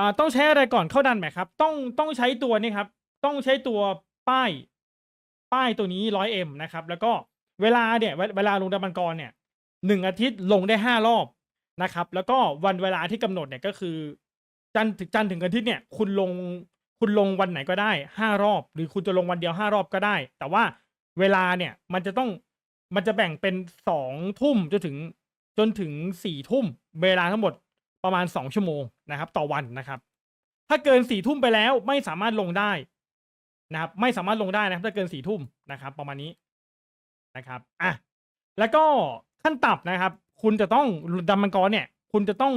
อ่าต้องใช้อะไรก่อนเข้าดันไหมครับ ต้องต้องใช้ตัวนี้ครับ ต้องใช้ตัวป้าย ป้ายตัวนี้ร้อยเอ็มนะครับ แล้วก็เวลาเนี่ยเวลาลงดันมังกรเนี่ยหนึ่งอาทิตย์ลงได้ห้ารอบนะครับ แล้วก็วันเวลาที่กำหนดเนี่ยก็คือ จันถึงจันถึงอาทิตย์เนี่ย คุณลงคุณลงวันไหนก็ได้ห้ารอบ หรือคุณจะลงวันเดียวห้ารอบก็ได้ แต่ว่าเวลาเนี่ยมันจะต้องมันจะแบ่งเป็นสองทุ่มจนถึงจนถึงสี่ทุ่ม เวลาทั้งหมด ประมาณสองชั่วโมงนะครับ ต่อวันนะครับ ถ้าเกินสี่ทุ่มไปแล้วไม่สามารถลงได้นะครับ ไม่สามารถลงได้นะครับ ถ้าเกินสี่ทุ่มนะครับ ประมาณนี้นะครับอะแล้วก็ขั้นต่ำนะครับ คุณจะต้องดำมังกรเนี่ย คุณจะต้อง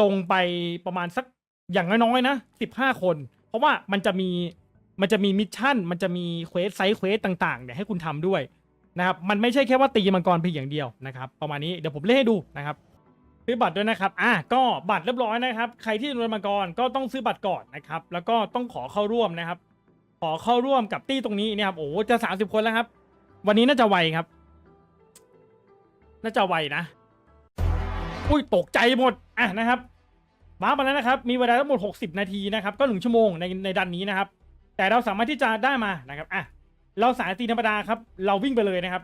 ลงไปประมาณสักอย่างน้อยๆนะสิบห้าคน เพราะว่ามันจะมีมันจะมีมิชชั่น มันจะมีเควสไซส์เควสต่างๆเนี่ยให้คุณทำด้วยนะครับ มันไม่ใช่แค่ว่าตีมังกรเพียงอย่างเดียวนะครับ ประมาณนี้เดี๋ยวผมเล่นให้ดูนะครับ ซื้อบัตรด้วยนะครับ อะก็บัตรเรียบร้อยนะครับ ใครที่โดนมังกรก็ต้องซื้อบัตรก่อนนะครับ แล้วก็ต้องขอเข้าร่วมนะครับ ขอเข้าร่วมกับตี้ตรงนี้เนี่ยครับ โอ้โหจะสามสิบคนแล้วครับ วันนี้น่าจะไวครับ น่าจะไวนะ อุ้ยตกใจหมด อะนะครับ มาไปแล้วนะครับ มีเวลาทั้งหมด60นาทีนะครับ ก็หนึ่งชั่วโมงในในดันนี้นะครับ แต่เราสามารถที่จะได้มานะครับ อะ เราสายตีธรรมดาครับ เราวิ่งไปเลยนะครับ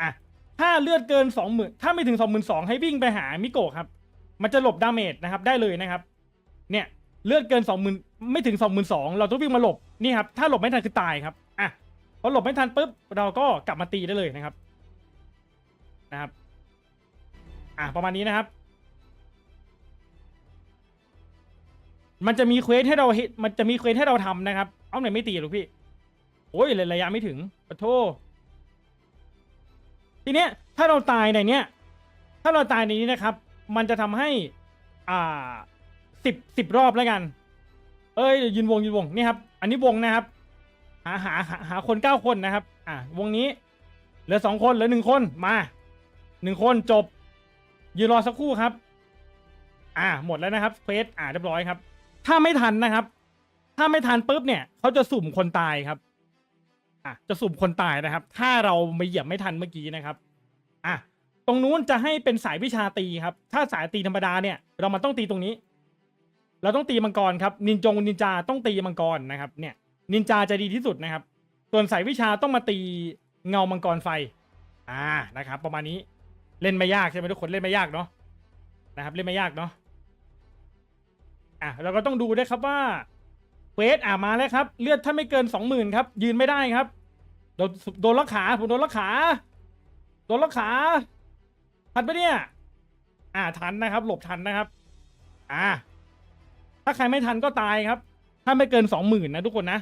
อะ ถ้าเลือดเกินสองหมื่นถ้าไม่ถึงสองหมื่นสองให้วิ่งไปหามิโกะครับ มันจะหลบดาเมจนะครับได้เลยนะครับ เนี่ยเลือดเกินสองหมื่นไม่ถึงสองหมื่นสองเราต้องวิ่งมาหลบนี่ครับถ้าหลบไม่ทันคือตายครับอะพอหลบไม่ทันปุ๊บเราก็กลับมาตีได้เลยนะครับนะครับอะประมาณนี้นะครับ มันจะมีเควสให้เราเฮมันจะมีเควสให้เราทำนะครับ เอาไหนไม่ตีหรอกพี่โอ้ยระยะไม่ถึงปะโท ทีเนี้ยถ้าเราตายในเนี้ยถ้าเราตายในนี้นะครับ มันจะทำให้อ่าสิบสิบรอบแล้วกัน เอ้ยยืนวงยืนวงนี่ครับ อันนี้วงนะครับ หาหาหาหาคนเก้าคนนะครับ อ่าวงนี้ เหลือสองคนเหลือหนึ่งคนมาหนึ่งคนจบ ยืนรอสักครู่ครับ อ่าหมดแล้วนะครับเฟสอ่าเรียบร้อยครับ ถ้าไม่ทันนะครับ ถ้าไม่ทันปุ๊บเนี่ยเขาจะสุ่มคนตายครับ อะจะสุ่มคนตายนะครับ ถ้าเราไม่เหยียบไม่ทันเมื่อกี้นะครับอะตรงนู้นจะให้เป็นสายวิชาตีครับ ถ้าสายตีธรรมดาเนี่ย เรามันต้องตีตรงนี้ เราต้องตีมังกรครับ นินจงนินจาต้องตีมังกรนะครับ เนี่ย นินจาจะดีที่สุดนะครับ ส่วนสายวิชาต้องมาตีเงามังกรไฟ อ่านะครับ ประมาณนี้เล่นไม่ยากใช่ไหมทุกคนเล่นไม่ยากเนาะนะครับ เล่นไม่ยากเนาะอะเราก็ต้องดูด้วยครับว่า เวสอ่ามาแล้วครับ เลือดถ้าไม่เกินสองหมื่นครับ ยืนไม่ได้ครับ โดนโดนล็อกขาผมโดนล็อกขา โดนล็อกขาทันปะเนี่ย อ่าทันนะครับ หลบทันนะครับ อ่า ถ้าใครไม่ทันก็ตายครับ ถ้าไม่เกินสองหมื่นนะทุกคนนะ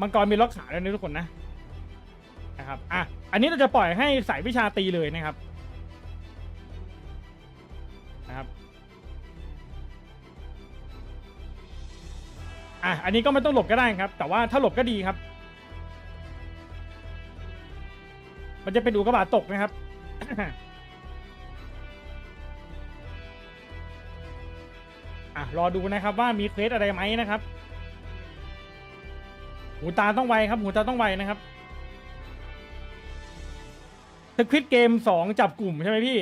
มังกรมีล็อกขาด้วยนะทุกคนนะนะครับ อะ อันนี้เราจะปล่อยให้สายวิชาตีเลยนะครับ อันนี้ก็ไม่ต้องหลบก็ได้ครับ แต่ว่าถ้าหลบก็ดีครับ มันจะเป็นอุกกาบาตตกนะครับ อะรอดูนะครับว่ามีเควสอะไรไหมนะครับ หูตาต้องไวครับ หูตาต้องไวนะครับสควิตเกมสองจับกลุ่มใช่ไหมพี่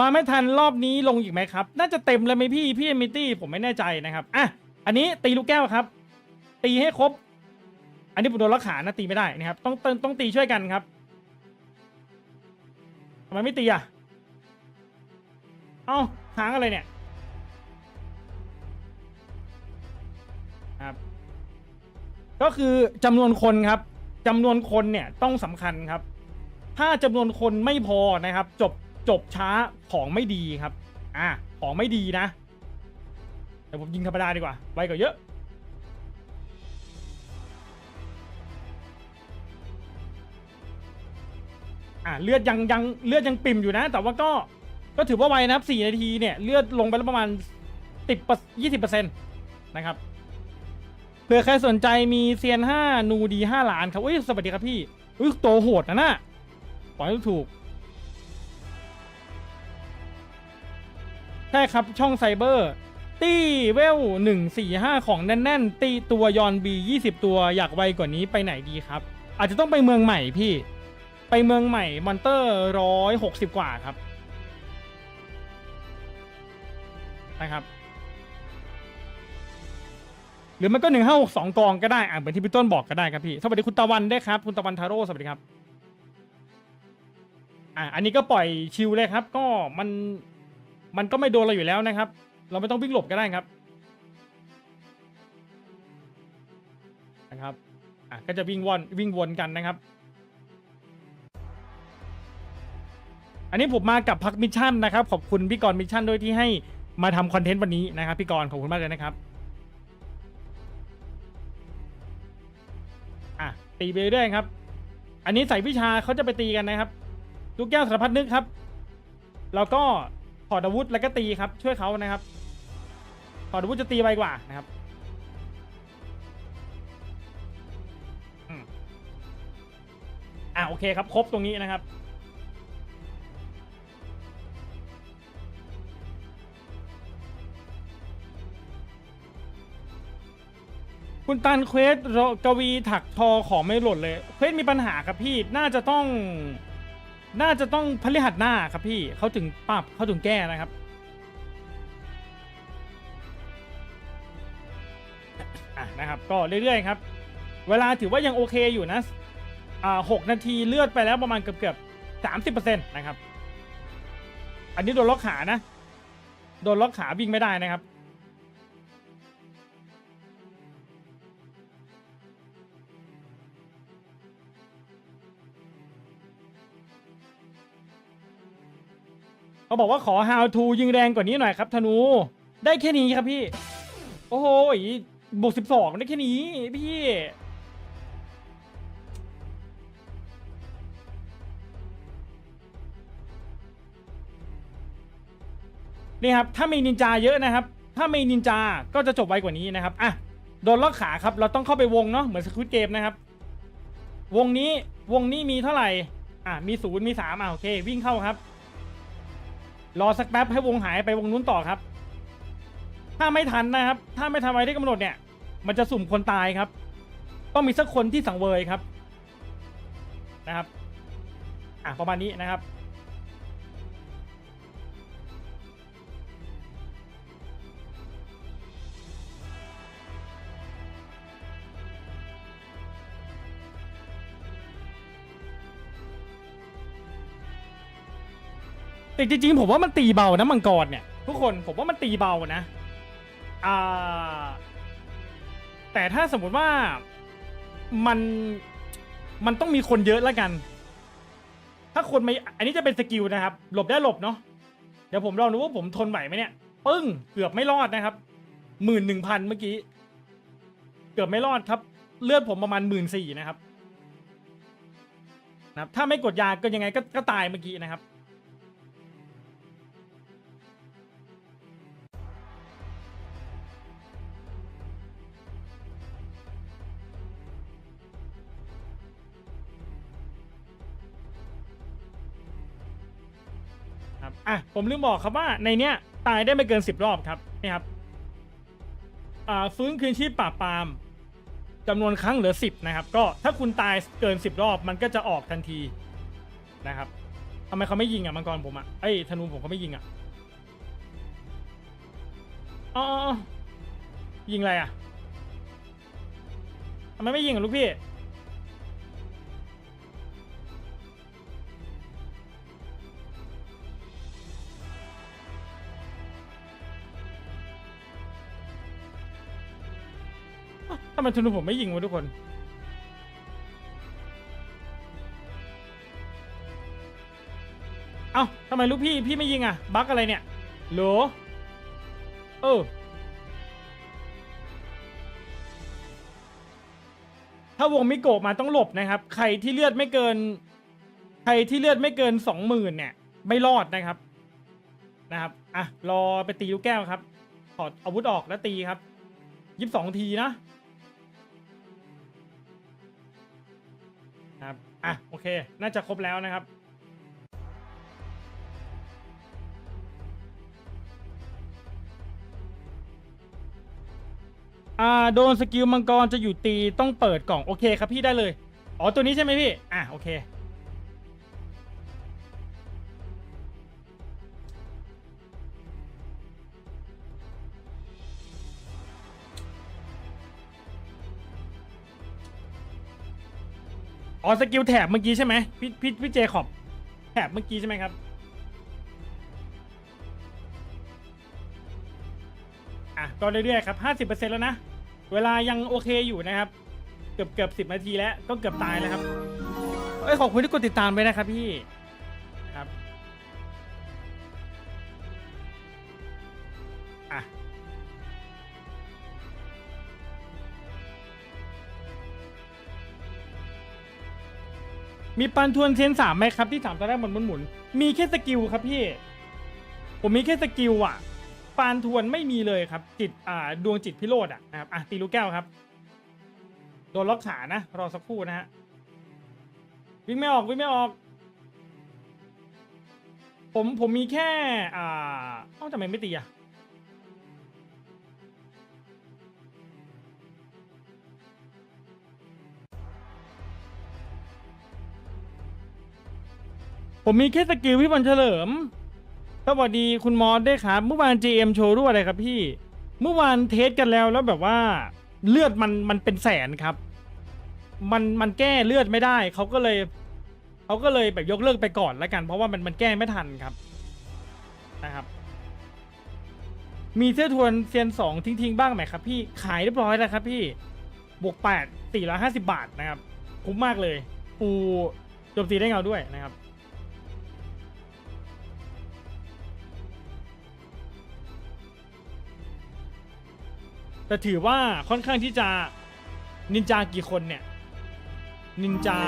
มาไม่ทันรอบนี้ลงอีกไหมครับ น่าจะเต็มเลยไหมพี่ พี่เอมิตี้ผมไม่แน่ใจนะครับ อะ อันนี้ตีลูกแก้วครับ ตีให้ครบ อันนี้ผมโดนล็อกขานะตีไม่ได้นะครับ ต้องต้องต้องตีช่วยกันครับทำไมไม่ตีอะ เอ้าค้างอะไรเนี่ย ครับ ก็คือจำนวนคนครับจำนวนคนเนี่ยต้องสำคัญครับ ถ้าจำนวนคนไม่พอนะครับ จบ จบช้าของไม่ดีครับ อ่าของไม่ดีนะเดี๋ยวผมยิงธรรมดาดีกว่าไวกว่าเยอะอ่าเลือดยังยังเลือดยังปิ่มอยู่นะ แต่ว่าก็ก็ถือว่าไวนะครับสี่นาทีเนี่ยเลือดลงไปแล้วประมาณสิบยี่สิบเปอร์เซ็นต์นะครับเผื่อใครสนใจมีเซียนห้านูดีห้าล้านครับอุ้ยสวัสดีครับพี่อุ้ยโตโหดนะน่ะปล่อยให้ถูก ใช่ครับช่องไซเบอร์ตี้เวลหนึ่งสี่ห้าของแน่นๆ ตีตัวยอนบียี่สิบตัวอยากไวกว่านี้ไปไหนดีครับ อาจจะต้องไปเมืองใหม่พี่ ไปเมืองใหม่มอนเตอร์ร้อยหกสิบกว่าครับนะครับ หรือมันก็หนึ่งห้าหกสองกองก็ได้อ่าเหมือนที่พี่ต้นบอกก็ได้ครับพี่ สวัสดีคุณตะวันด้วยครับ คุณตะวันทาโร่สวัสดีครับอ่าอันนี้ก็ปล่อยชิลเลยครับ ก็มัน มันก็ไม่โดนเราอยู่แล้วนะครับ เราไม่ต้องวิ่งหลบก็ได้ครับนะครับอะก็จะวิ่งวนวิ่งวนกันนะครับ อันนี้ผมมากับพักมิชชั่นนะครับ ขอบคุณพี่กรณ์มิชชั่นด้วยที่ให้มาทำคอนเทนต์วันนี้นะครับพี่กรณ์ขอบคุณมากเลยนะครับอะตีไปเรื่อยครับ อันนี้ใส่วิชาเขาจะไปตีกันนะครับลูกแก้วสารพัดนึกครับ แล้วก็ ถอดอาวุธแล้วก็ตีครับ ช่วยเขานะครับถอดอาวุธจะตีไวกว่านะครับอืมอะโอเคครับ ครบตรงนี้นะครับคุณตันเควสกวีถักทอของไม่หล่นเลย เควสมีปัญหาครับพี่ น่าจะต้อง น่าจะต้องพฤหัสหน้าครับพี่เขาถึงปรับเขาถึงแก้นะครับอะนะครับ ก็เรื่อยๆครับ เวลาถือว่ายังโอเคอยู่นะอ่าหกนาทีเลือดไปแล้วประมาณเกือบเกือบสามสิบเปอร์เซ็นต์นะครับ อันนี้โดนล็อกขานะ โดนล็อกขาวิ่งไม่ได้นะครับ เขาบอกว่าขอ how to ยิงแรงกว่านี้หน่อยครับธนู ได้แค่นี้ครับพี่ โอ้โหบวกสิบสองได้แค่นี้พี่ นี่ครับ ถ้ามีนินจาเยอะนะครับ ถ้ามีนินจาก็จะจบไวกว่านี้นะครับ อะ โดนล็อกขาครับ เราต้องเข้าไปวงเนาะ เหมือนสควิตเกมนะครับ วงนี้ วงนี้มีเท่าไหร่ อะ มีศูนย์มีสามอะโอเค วิ่งเข้าครับ รอสักแป๊บให้วงหายไปวงนู้นต่อครับ ถ้าไม่ทันนะครับ ถ้าไม่ทันไวที่กำหนดเนี่ย มันจะสุ่มคนตายครับ ต้องมีสักคนที่สังเวยครับ นะครับ อะประมาณนี้นะครับ แต่จริงๆผมว่ามันตีเบานะมังกรเนี่ยทุกคนผมว่ามันตีเบานะอ่าแต่ถ้าสมมติว่ามันมันต้องมีคนเยอะแล้วกัน ถ้าคนไม่อันนี้จะเป็นสกิลนะครับ หลบได้หลบเนาะเดี๋ยวผมลองดูว่าผมทนไหวไหมเนี่ยปึ้งเกือบไม่รอดนะครับหมื่นหนึ่งพันเมื่อกี้ เกือบไม่รอดครับ เลือดผมประมาณหมื่นสี่นะครับนะครับ ถ้าไม่กดยาก็ยังไงก็ก็ตายเมื่อกี้นะครับ อะผมลืมบอกครับว่าในเนี้ยตายได้ไม่เกินสิบรอบครับนี่ครับอ่าฟื้นคืนชีพปราปามจำนวนครั้งเหลือสิบนะครับ ก็ถ้าคุณตายเกินสิบรอบมันก็จะออกทันทีนะครับทำไมเขาไม่ยิงอะมังกรผมอะเอ้ธนูผมเขาไม่ยิงอะอ๋ออ๋ออ๋อยิงอะไรอะทำไมไม่ยิงอะลูกพี่ ไมธนูผมไม่ยิงวะทุกคน เอ้าทำไมลูกพี่พี่ไม่ยิงอะ บั๊กอะไรเนี่ยโหลเออถ้าวงมิโกะมาต้องหลบนะครับ ใครที่เลือดไม่เกิน ใครที่เลือดไม่เกินสองหมื่นเนี่ย ไม่รอดนะครับ นะครับ อะ รอไปตีลูกแก้วครับ ถอดอาวุธออกแล้วตีครับยี่สิบสองทีนะ อะโอเค น่าจะครบแล้วนะครับ อ่าโดนสกิลมังกรจะอยู่ตีต้องเปิดกล่อง โอเคครับพี่ได้เลย อ๋อตัวนี้ใช่ไหมพี่ อะโอเค อ๋อสกิลแถบเมื่อกี้ใช่ไหมพี่พี่พี่เจขอบแถบเมื่อกี้ใช่ไหมครับ อะก็เรื่อยๆครับห้าสิบเปอร์เซ็นต์แล้วนะ เวลายังโอเคอยู่นะครับ เกือบเกือบสิบนาทีแล้วก็เกือบตายแล้วครับ เอ้ยขอบคุณที่กดติดตามไปนะครับพี่ครับ อะ มีปันทวนเซนสามไหมครับที่ถามตอนแรกหมุนหมุนหมุนมีแค่สกิลครับพี่ ผมมีแค่สกิลอะปานทวนไม่มีเลยครับ จิตอ่าดวงจิตพิโรธอะนะครับอะตีลูกแก้วครับโดนล็อกขานะรอสักครู่นะฮะวิ่งไม่ออกวิ่งไม่ออก ผมผมมีแค่อ่าเอ้าทำไมไม่ตีอะ ผมมีแค่สกิลพี่บอลเฉลิม สวัสดีคุณมอสด้วยครับ เมื่อวาน GM โชว์ด้วอะไรครับพี่ เมื่อวานเทสกันแล้วแล้วแบบว่า เลือดมันมันเป็นแสนครับ มันมันแก้เลือดไม่ได้ เขาก็เลยเขาก็เลยแบบยกเลิกไปก่อนแล้วกัน เพราะว่ามันมันแก้ไม่ทันครับนะครับ มีเสื้อทวนเซียนสองทิ้ง ๆ บ้างไหมครับพี่ขายเรียบร้อยแล้วครับ พี่บวกแปดสี่ร้อยห้าสิบาทนะครับ คุ้มมากเลย ปูจมตีได้เงาด้วยนะครับ แต่ถือว่าค่อนข้างที่จะนินจากี่คนเนี่ย นินจา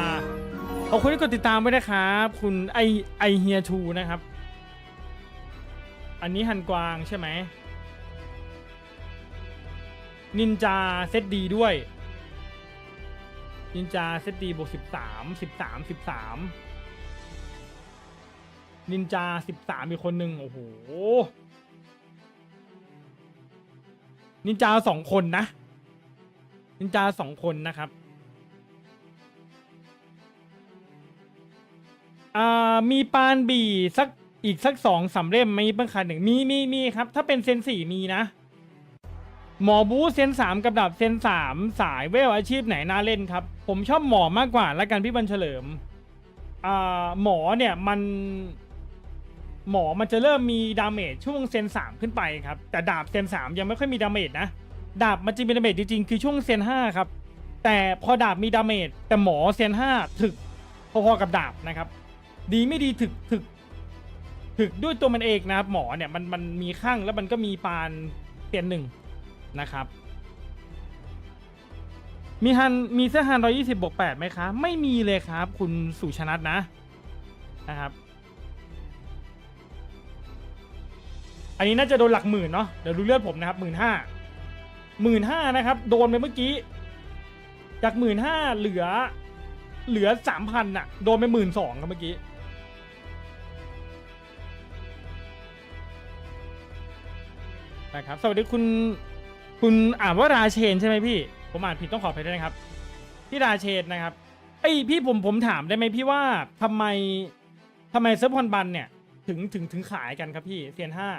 ขอบคุณที่กดติดตามไว้นะครับ คุณไอไอเฮียทูนะครับ อันนี้ฮันกวางใช่ไหมนินจาเซตดีด้วย นินจาเซตดีบวกสิบสามสิบสามสิบสามนินจาสิบสามอีกคนหนึ่งโอ้โห นินจาสองคนนะ นินจาสองคนนะครับอ่ามีปานบีสักอีกสักสองสามเล่มมีบ้างคันหนึ่งมีมีมีครับ ถ้าเป็นเซนสี่มีนะ หมอบูเซนสามกับดับเซนสามสายเวลอาชีพไหนน่าเล่นครับ ผมชอบหมอมากกว่าแล้วกันพี่บัญเฉลิมอ่าหมอเนี่ยมัน หมอมันจะเริ่มมีดาเมจช่วงเซนสามขึ้นไปครับ แต่ดาบเซนสามยังไม่ค่อยมีดาเมจนะ ดาบมันจะมีดาเมจจริงๆ คือช่วงเซนห้าครับ แต่พอดาบมีดาเมจแต่หมอเซนห้าถึกพอๆกับดาบนะครับ ดีไม่ดีถึกถึกถึกด้วยตัวมันเองนะครับ หมอเนี่ยมันมันมีข้างแล้วมันก็มีปานเซียนหนึ่งนะครับ มีฮันมีเสื้อฮันร้อยี่สิบบวกแปดไหมครับไม่มีเลยครับ คุณสุชนัทนะนะครับ อันนี้น่าจะโดนหลักหมื่นเนาะเดี๋ยวดูเลือดผมนะครับหมื่นห้าหมื่นห้านะครับ โดนไปเมื่อกี้ จากหมื่นห้าเหลือ เหลือสามพันอะโดนไปหมื่นสองครับเมื่อกี้นะครับสวัสดีคุณคุณอ่านว่าราเชนใช่ไหมพี่ ผมอ่านผิดต้องขออภัยด้วยนะครับ พี่ราเชนนะครับไอพี่ผมผมถามได้ไหมพี่ว่าทำไมทำไมเซิร์ฟฮอนบันเนี่ย ถึงถึงถึงขายกันครับพี่เซียนห้า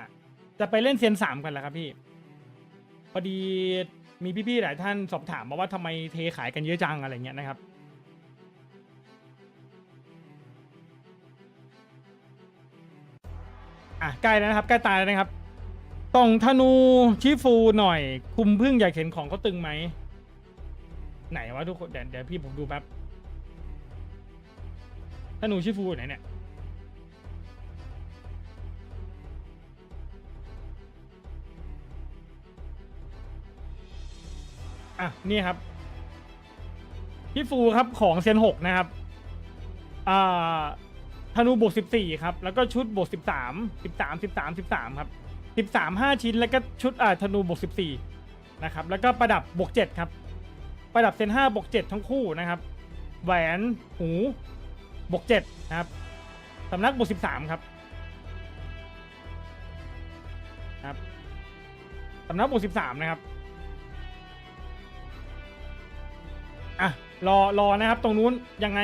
จะไปเล่นเซียนสามกันแล้วครับพี่ พอดีมีพี่ๆหลายท่านสอบถามมาว่าทำไมเทขายกันเยอะจังอะไรเงี้ยนะครับ อะใกล้แล้วนะครับใกล้ตายแล้วนะครับต้องธนูชิฟูหน่อย คุมพึ่งอยากเห็นของเขาตึงไหม ไหนวะทุกคนเดี๋ยวเดี๋ยวพี่ผมดูแป๊บธนูชิฟูไหนเนี่ย อะนี่ครับ พี่ฟูครับของเซนหกนะครับ อ่าธนูบวกสิบสี่ครับ แล้วก็ชุดบวกสิบสามสิบสามสิบสามสิบสามครับสิบสามห้าชิ้น แล้วก็ชุดอ่าธนูบวกสิบสี่นะครับ แล้วก็ประดับบวกเจ็ดครับ ประดับเซนห้าบวกเจ็ดทั้งคู่นะครับ แหวนหูบวกเจ็ดนะครับสำนักบวกสิบสามครับครับสำนักบวกสิบสามนะครับ รอรอนะครับ ตรงนู้นยังไง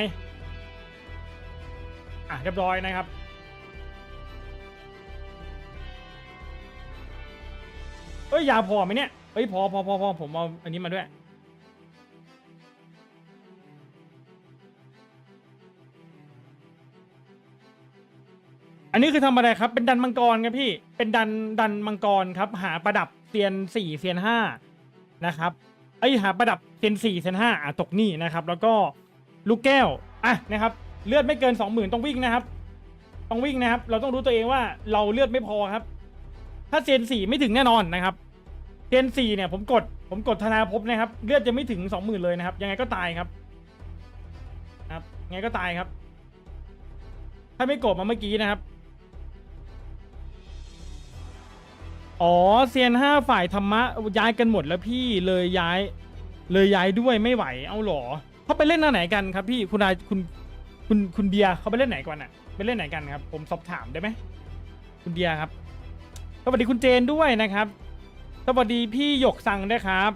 อะเรียบร้อยนะครับ เอ้ยยาพอไหมเนี่ยเอ้ยพอพอพอพอผมเอาอันนี้มาด้วยอันนี้คือทำอะไรครับ เป็นดันมังกรครับพี่ เป็นดันดันมังกรครับ หาประดับเซียนสี่เซียนห้านะครับ ไอยหาประดับเซนสี่เซนห้าอะตกนี่นะครับ แล้วก็ลูกแก้วอะนะครับ เลือดไม่เกินสองหมื่นต้องวิ่งนะครับ ต้องวิ่งนะครับ เราต้องรู้ตัวเองว่าเราเลือดไม่พอครับ ถ้าเซนสี่ไม่ถึงแน่นอนนะครับเซนสี่เนี่ย ผมกดผมกดธนาภพนะครับ เลือดจะไม่ถึงสองหมื่นเลยนะครับ ยังไงก็ตายครับ ครับยังไงก็ตายครับ ถ้าไม่กดมาเมื่อกี้นะครับ อ๋อเซียนห้าฝ่ายธรรมะย้ายกันหมดแล้วพี่เลยย้าย เลยย้ายด้วยไม่ไหวเอาหรอเขาไปเล่นหน้าไหนกันครับพี่คุณนายคุณคุณคุณเดียเขาไปเล่นไหนกันอะไปเล่นไหนกันครับ ผมสอบถามได้ไหมคุณเดียครับสวัสดีคุณเจนด้วยนะครับสวัสดีพี่หยกสั่งด้วยครับ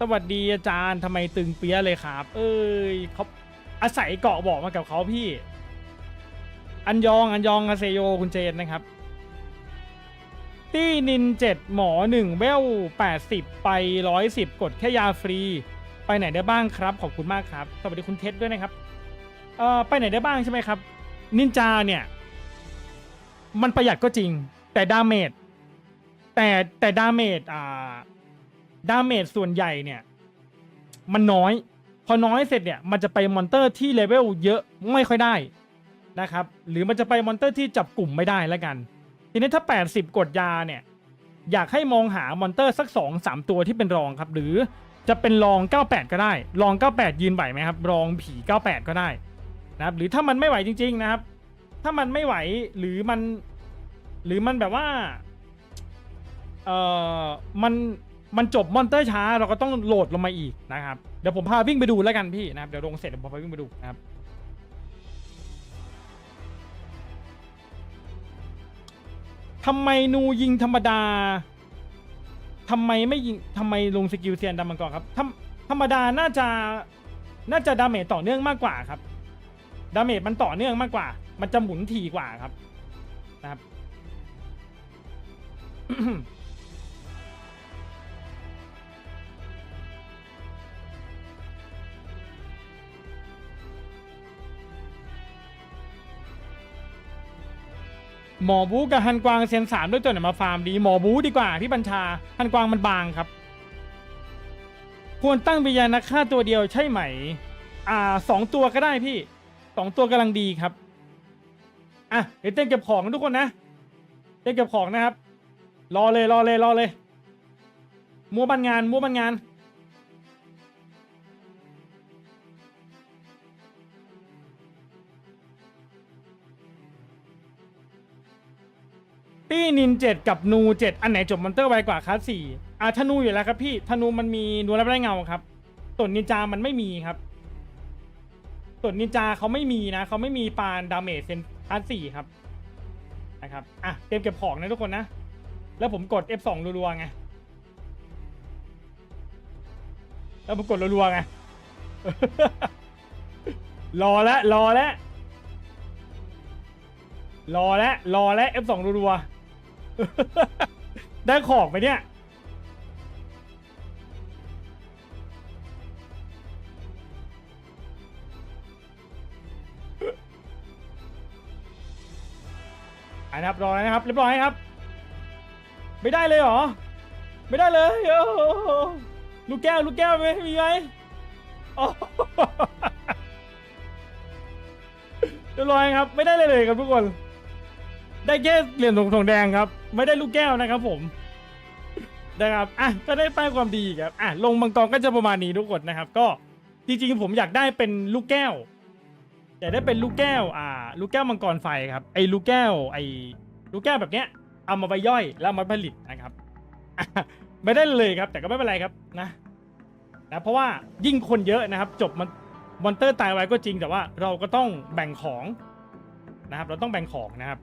สวัสดีอาจารย์ทำไมตึงเปี้ยเลยครับ เอ้ยเขาอาศัยเกาะบอกมากับเขาพี่ อันยองอันยองอาเซโยคุณเจนนะครับ ตี้นินเจ็ดหมอหนึ่งเวลแปดสิบไปร้อยสิบกดแค่ยาฟรี ไปไหนได้บ้างครับ ขอบคุณมากครับ สวัสดีคุณเท็ดด้วยนะครับ เอ่อ ไปไหนได้บ้างใช่ไหมครับ นินจาเนี่ย มันประหยัดก็จริง แต่ดาเมจ แต่แต่ดาเมจ อ่า ดาเมจส่วนใหญ่เนี่ย มันน้อย พอน้อยเสร็จเนี่ย มันจะไปมอนเตอร์ที่เลเวลเยอะไม่ค่อยได้นะครับ หรือมันจะไปมอนเตอร์ที่จับกลุ่มไม่ได้แล้วกัน นี้ถ้า 80 กดยาเนี่ย อยากให้มองหามอนเตอร์สัก 2 3 ตัวที่เป็นรองครับ หรือจะเป็นรอง 98 ก็ได้ รอง 98 ยืนไหวไหมครับ รองผี 98 ก็ได้นะครับ หรือถ้ามันไม่ไหวจริง ๆนะครับ ถ้ามันไม่ไหวหรือมัน หรือมันแบบว่า เอ่อ มัน มันจบมอนเตอร์ช้า เราก็ต้องโหลดลงมาอีกนะครับ เดี๋ยวผมพาวิ่งไปดูแล้วกันพี่นะครับ เดี๋ยวลงเสร็จเดี๋ยวผมพาวิ่งไปดูนะครับ ทำไมนูยิงธรรมดาทำไมไม่ยิงทำไมลงสกิลเซียนดามังกรครับธรรมธรรมดาน่าจะน่าจะดาเมจต่อเนื่องมากกว่าครับดาเมจมันต่อเนื่องมากกว่า มันจะหมุนถี่กว่าครับนะครับ หมอบูกับฮันกวางเซียนสามด้วยตัวไหนมาฟาร์มดีหมอบูดีกว่าพี่บัญชาฮันกวางมันบางครับ ควรตั้งวิญญาณฆ่าตัวเดียวใช่ไหม อ่าสองตัวก็ได้พี่สองตัวกำลังดีครับอะเดี๋ยวเต้นเก็บของทุกคนนะเต้นเก็บของนะครับ รอเลยรอเลยรอเลยมัวบันงานมัวบันงาน ตี้นินเจ็ดกับนูเจ็ดอันไหนจบมอนเตอร์ไวกว่าคลาสสี่อะธนูอยู่แล้วครับพี่ธนูมันมีนูรับได้เงาครับส่วนนินจามันไม่มีครับส่วนนินจาเขาไม่มีนะเขาไม่มีปานดาเมจเซนคลาสสี่ครับนะครับอะเตรียมเก็บของนะทุกคนนะ แล้วผมกด F2 รัวๆไงแล้วผมกดรัวๆไงรอแล้วรอแล้วรอแล้วรอแล้ว F2 รัวๆ ได้ของไหมเนี่ยอะนะครับรอนะครับ เรียบร้อยครับ ไม่ได้เลยเหรอ ไม่ได้เลยโอ้โหลูกแก้ว ลูกแก้วไหมมีไหมโอ้โหเรียบร้อยครับ ไม่ได้เลยเลยครับทุกคน ได้แค่เหรียญทองทองแดงครับ ไม่ได้ลูกแก้วนะครับผมนะครับอะก็ได้ป้ายความดีครับอะลงมังกรก็จะประมาณนี้ทุกคนนะครับ ก็จริงๆผมอยากได้เป็นลูกแก้วอยากได้เป็นลูกแก้ว อ่า ลูกแก้วมังกรไฟครับไอ้ลูกแก้ว ไอ้ลูกแก้วแบบเนี้ยเอามาไปย่อยแล้วมาผลิตนะครับไม่ได้เลยครับ แต่ก็ไม่เป็นไรครับนะนะเพราะว่ายิ่งคนเยอะนะครับ จบมันมอนเตอร์ตายไว้ก็จริงแต่ว่าเราก็ต้องแบ่งของนะครับ เราต้องแบ่งของนะครับ